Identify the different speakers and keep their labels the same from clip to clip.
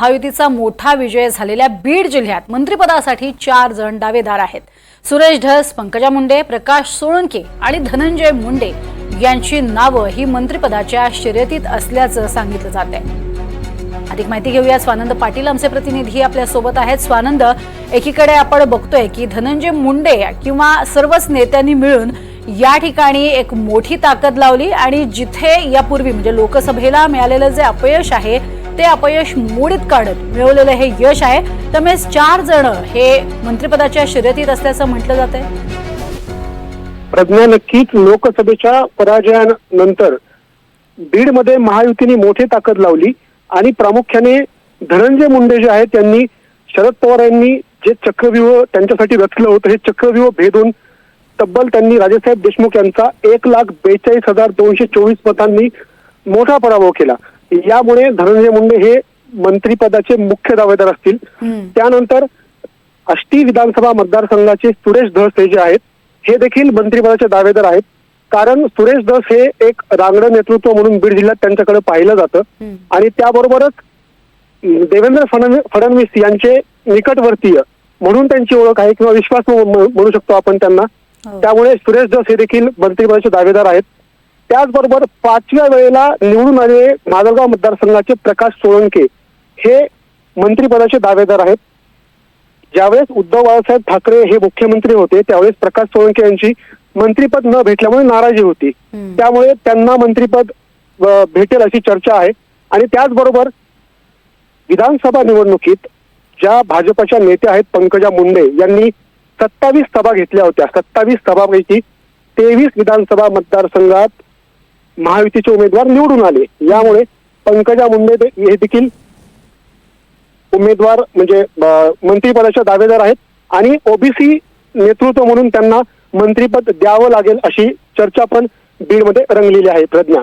Speaker 1: महायुतीचा मोठा विजय झालेल्या बीड जिल्ह्यात मंत्रिपदासाठी चार जण दावेदार आहेत. सुरेश धस पंकजा मुंडे प्रकाश सोळंके आणि धनंजय मुंडे यांची नावं ही मंत्रिपदाच्या शर्यतीत असल्याचं सांगितलं जात आहे अधिक माहिती घेऊया. स्वानंद पाटील आमचे प्रतिनिधी आपल्यासोबत आहेत. स्वानंद एकीकडे आपण बघतोय की धनंजय मुंडे किंवा सर्वच नेत्यांनी मिळून या ठिकाणी एक मोठी ताकद लावली आणि जिथे यापूर्वी म्हणजे लोकसभेला मिळालेलं जे अपयश आहे ते अपयश मोडीत काढत मिळवलेलं हे यश आहे. त्यामुळे चार जण हे मंत्रिपदाच्या शर्यतीत असल्याचं म्हटलं जात आहे.
Speaker 2: प्रज्ञा नक्कीच लोकसभेच्या पराजयानंतर बीडमध्ये महायुतीने मोठी ताकद लावली आणि प्रामुख्याने धनंजय मुंडे जे आहेत त्यांनी शरद पवार यांनी जे चक्रव्यूह त्यांच्यासाठी रचलं होतं हे चक्रव्यूह भेदून तब्बल त्यांनी राजेसाहेब देशमुख यांचा एक लाख बेचाळीस हजार दोनशे चोवीस मतांनी मोठा पराभव केला. यामुळे धनंजय मुंडे हे मंत्रिपदाचे मुख्य दावेदार असतील. त्यानंतर आष्टी विधानसभा मतदारसंघाचे सुरेश धस हे जे आहेत हे देखील मंत्रिपदाचे दावेदार आहेत कारण सुरेश धस हे एक रांगडं नेतृत्व म्हणून बीड जिल्ह्यात त्यांच्याकडे पाहिलं जातं. आणि त्याबरोबरच देवेंद्र फडणवीस यांचे निकटवर्तीय म्हणून त्यांची ओळख आहे किंवा विश्वास म्हणू म्हणू शकतो आपण त्यांना
Speaker 1: हो.
Speaker 2: त्यामुळे सुरेश धस हे देखील मंत्रिपदाचे दावेदार आहेत त्याचबरोबर पाचव्या वेळेला निवडून आलेले माजलगाव मतदारसंघाचे प्रकाश सोळंके. हे मंत्रिपदाचे दावेदार आहेत. ज्यावेळेस उद्धव बाळासाहेब ठाकरे हे मुख्यमंत्री होते त्यावेळेस प्रकाश सोळंके यांची मंत्रिपद न भेटल्यामुळे नाराजी होती. त्यामुळे त्यांना मंत्रिपद भेटेल अशी चर्चा आहे. आणि त्याचबरोबर विधानसभा निवडणुकीत ज्या भाजपच्या नेत्या आहेत पंकजा मुंडे यांनी सत्तावीस सभा घेतल्या होत्या. सत्तावीस सभापैकी तेवीस विधानसभा मतदारसंघात महायुतीचे उमेदवार निवडून आले. यामुळे पंकजा मुंडे हे देखील उमेदवार म्हणजे अ, मंत्रिपदाच्या दावेदार आहेत. आणि ओबीसी नेतृत्व म्हणून त्यांना मंत्रीपद द्यावं लागेल अशी चर्चा पण बीडमध्ये रंगलेली आहे प्रज्ञा.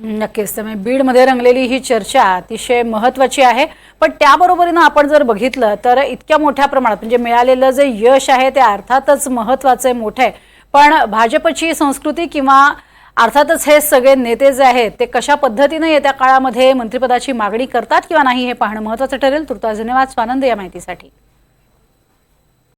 Speaker 1: नक्कीच. त्यामुळे बीडमध्ये रंगलेली ही चर्चा अतिशय महत्वाची आहे. पण त्याबरोबरीनं आपण जर बघितलं तर इतक्या मोठ्या प्रमाणात म्हणजे मिळालेलं जे यश आहे ते अर्थातच महत्वाचं आहे मोठं आहे. पण भाजपची संस्कृती किंवा अर्थातच हे सगळे नेते जे आहेत ते कशा पद्धतीने येत्या काळामध्ये मंत्रिपदाची मागणी करतात किंवा नाही हे पाहणं महत्वाचं ठरेल. तुर्तास धन्यवाद. स्वानंद या माहितीसाठी.